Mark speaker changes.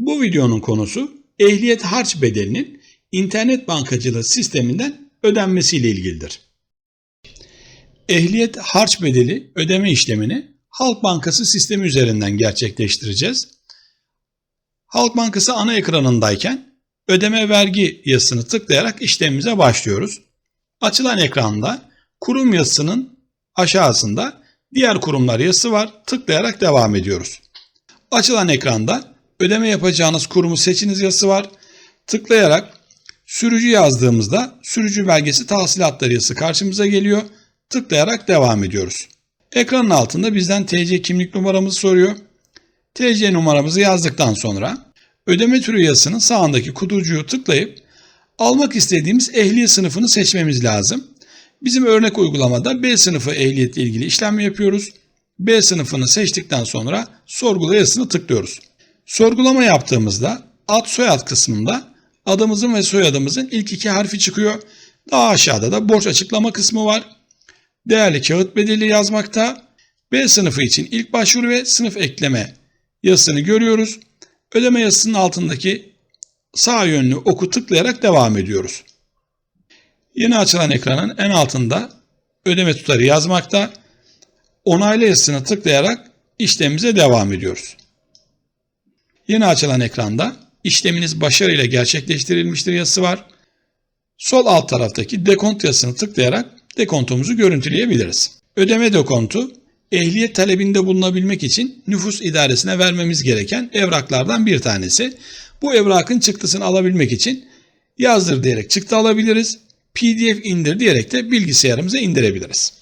Speaker 1: Bu videonun konusu ehliyet harç bedelinin internet bankacılığı sisteminden ödenmesiyle ilgilidir. Ehliyet harç bedeli ödeme işlemini Halk Bankası sistemi üzerinden gerçekleştireceğiz. Halk Bankası ana ekranındayken ödeme vergi yazısını tıklayarak işlemimize başlıyoruz. Açılan ekranda kurum yazısının aşağısında diğer kurumlar yazısı var. Tıklayarak devam ediyoruz. Açılan ekranda ödeme yapacağınız kurumu seçiniz yazısı var. Tıklayarak sürücü yazdığımızda sürücü belgesi tahsilatları yazısı karşımıza geliyor. Tıklayarak devam ediyoruz. Ekranın altında bizden TC kimlik numaramızı soruyor. TC numaramızı yazdıktan sonra ödeme türü yazısının sağındaki kutucuğu tıklayıp almak istediğimiz ehliyet sınıfını seçmemiz lazım. Bizim örnek uygulamada B sınıfı ehliyetle ilgili işlem yapıyoruz. B sınıfını seçtikten sonra sorgula yazısını tıklıyoruz. Sorgulama yaptığımızda ad soyad kısmında adımızın ve soyadımızın ilk iki harfi çıkıyor. Daha aşağıda da borç açıklama kısmı var. Değerli kağıt bedeli yazmakta. B sınıfı için ilk başvuru ve sınıf ekleme yazısını görüyoruz. Ödeme yazısının altındaki sağ yönlü oku tıklayarak devam ediyoruz. Yeni açılan ekranın en altında ödeme tutarı yazmakta. Onayla yazısını tıklayarak işlemimize devam ediyoruz. Yeni açılan ekranda işleminiz başarıyla gerçekleştirilmiştir yazısı var. Sol alt taraftaki dekont yazısını tıklayarak dekontumuzu görüntüleyebiliriz. Ödeme dekontu ehliyet talebinde bulunabilmek için nüfus idaresine vermemiz gereken evraklardan bir tanesi. Bu evrakın çıktısını alabilmek için yazdır diyerek çıktı alabiliriz. PDF indir diyerek de bilgisayarımıza indirebiliriz.